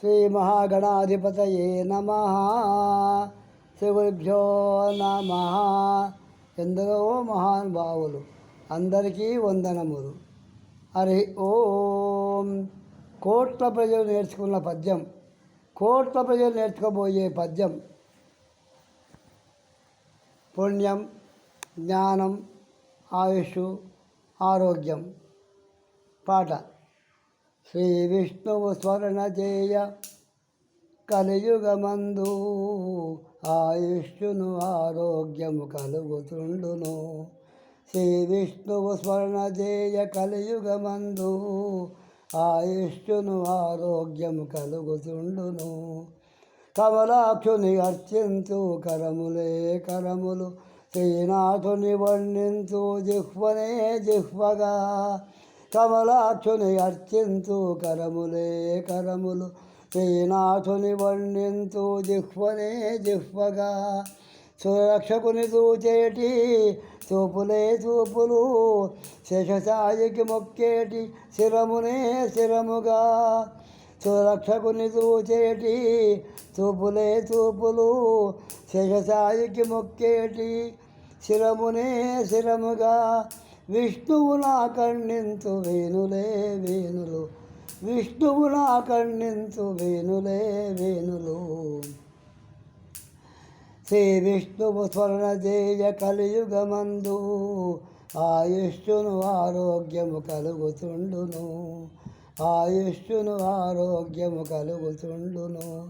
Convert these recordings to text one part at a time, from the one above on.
శ్రీ మహాగణాధిపతయే నమ. శ్రీ గురుభ్యో నమ. ఎందరో మహానుభావులు అందరికీ వందనములు. హరి ఓం. కోట్ల ప్రజలు నేర్చుకున్న పద్యం కోట్ల ప్రజలు నేర్చుకోబోయే పద్యం. పుణ్యం జ్ఞానం ఆయుష్ ఆరోగ్యం. పాట. శ్రీ విష్ణువు స్మరణ చేయ కలియుగమందు ఆయుష్ను ఆరోగ్యము కలుగుతుండును. శ్రీ విష్ణువు స్మరణ చేయ కలియుగమందు ఆయుష్ను ఆరోగ్యము కలుగుతుండును. కమలాక్షుని అర్చించు కరములే కరములు శ్రీనాథుని వర్ణించు జిహ్వనే జిహ్వగా. కమలాక్షుని అర్చింతు కరములే కరములు. శ్రీనాథుని వండింతు జిహ్వనే జిహ్వగా. సురక్షకుని చూచేటి చూపులే చూపులు. శేషసాయికి మొక్కేటి శిరమునే శిరముగా. సురక్షకుని చూచేటి చూపులే చూపులు. శేషసాయికి మొక్కేటి శిరమునే శిరముగా. విష్ణువు నా వేణులే వేణులు. విష్ణువు నా వేణులే వేణులు. శ్రీ విష్ణువు స్వర్ణ జేయ కలియుగమందు ఆయుష్ను ఆరోగ్యము కలుగుతుండును. ఆయుష్ను ఆరోగ్యము కలుగుతుండును.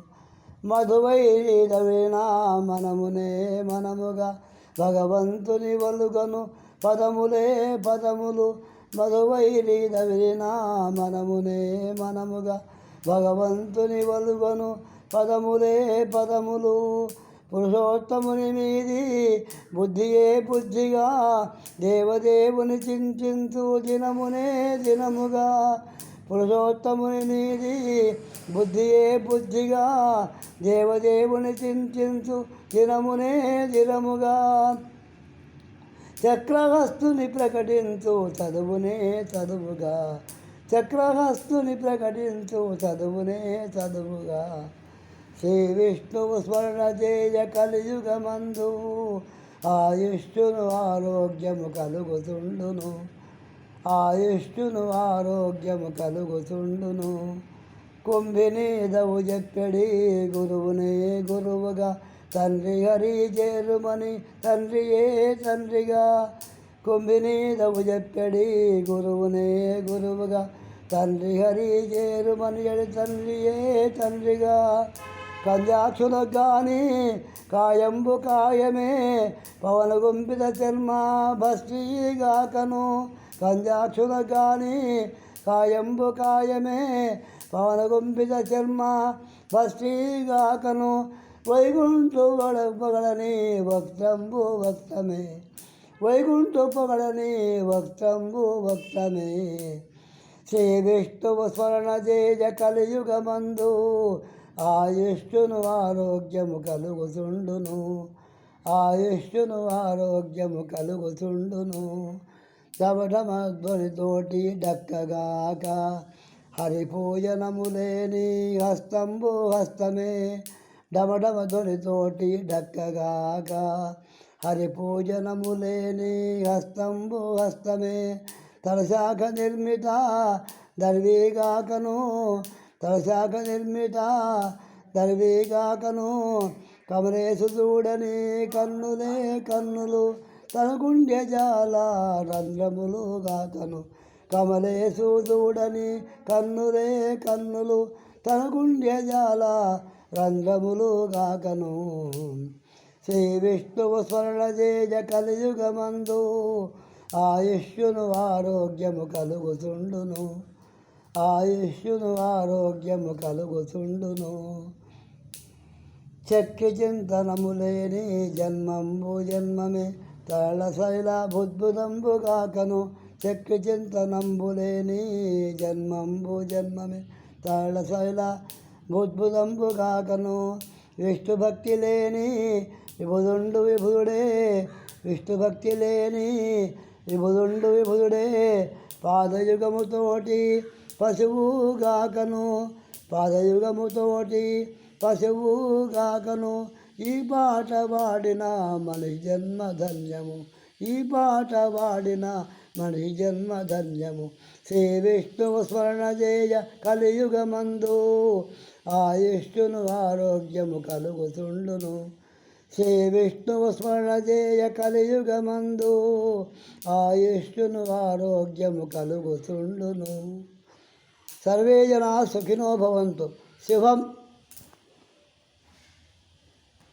మధువైరవినా మనమునే మనముగా భగవంతుని వలుగను పదములే పదములు మధువైరి దవినా మనమునే మనముగా భగవంతుని వలుగను పదములే పదములు. పురుషోత్తముని మీది బుద్ధియే బుద్ధిగా దేవదేవుని చింతింతు దినమునే దినముగా. పురుషోత్తముని మీది బుద్ధియే బుద్ధిగా దేవదేవుని చింతించు దినమునే దినముగా. చక్రహస్తుని ప్రకటించు చదువునే చదువుగా. చక్రహస్తుని ప్రకటించు చదువునే చదువుగా. శ్రీ విష్ణువు స్మరణ చేయ కలియుగమందు ఆయుష్ను ఆరోగ్యము కలుగుతుండును. ఆయుష్ను ఆరోగ్యము కలుగుతుండును. కుంభినీదవు చెక్కడి గురువునే గురువుగా. తండ్రి హరి చేరుమని తండ్రియే తండ్రిగా? కుంభినీదవు చెప్పడి గురువునే గురువుగా. తండ్రి హరి చేరుమని తండ్రియే తండ్రిగా? కంజాక్షులకు కానీ కాయంబు కాయమే పవన గుంపిత చర్మ భస్టీగాకను కంజాక్షులకు కానీ కాయంబు కాయమే పవన గుంపిత చర్మ భస్టీగాకను వైకుంఠు పొగడని భక్తంబు వక్తమే వైకుంఠు పొగడని భక్తంబు వక్తమే శ్రీ విష్ణువు స్మరణ తేజ కలియుగమందు ఆయుష్ను ఆరోగ్యము కలుగుతుండును. ఆయుష్ను ఆరోగ్యము కలుగుతుండును. తోటి డక్కగాక హరిపూజనము లేని హస్తంబు హస్తమే. డమడమ ధ్వనితోటి డక్కగాక హరిపూజనము లేని హస్తంబు హస్తమే తలశాఖ నిర్మిత దర్వీగాకను తలశాఖ నిర్మిత దర్వీగాకను కమలేసు చూడని కన్నులే కన్నులు తనగుండె జాల రంధ్రములు గాకను కమలేసు చూడని కన్నులే కన్నులు తనగుండె జాల రంధ్రములు గాకను. శ్రీ విష్ణువు స్మరణ చేయ కలియుగమందు ఆయుష్యును ఆరోగ్యము కలుగుతుండును ఆయుష్యును ఆరోగ్యము కలుగుతుండును చక్రి చింతనము లేని జన్మంబు జన్మమే తరళ శైల బుద్భుతంబు కాకను చక్రి చింతనంబు లేని జన్మంబు జన్మమే తరళ శైల కాకను విష్ణు భక్తి లేని విభుదుండు విభుడే విష్ణు భక్తి లేని విభుదుండు విభుడే పాదయుగముతోటి పశువుగాకను. పాదయుగముతోటి పశువు కాకను ఈ పాట పాడిన మనిషి జన్మ ధన్యము ఈ పాట పాడిన మనిషి జన్మ ధన్యము శ్రీ విష్ణువు స్మరణ చేయ కలియుగమందు ఆయుష్ను ఆరోగ్యము కలుగుతుండును శ్రీ విష్ణువు స్మరణ చేయ కలియుగమందు ఆయుష్ను ఆరోగ్యము కలుగుతుండును సర్వే జనా సుఖినో భవంతు శివం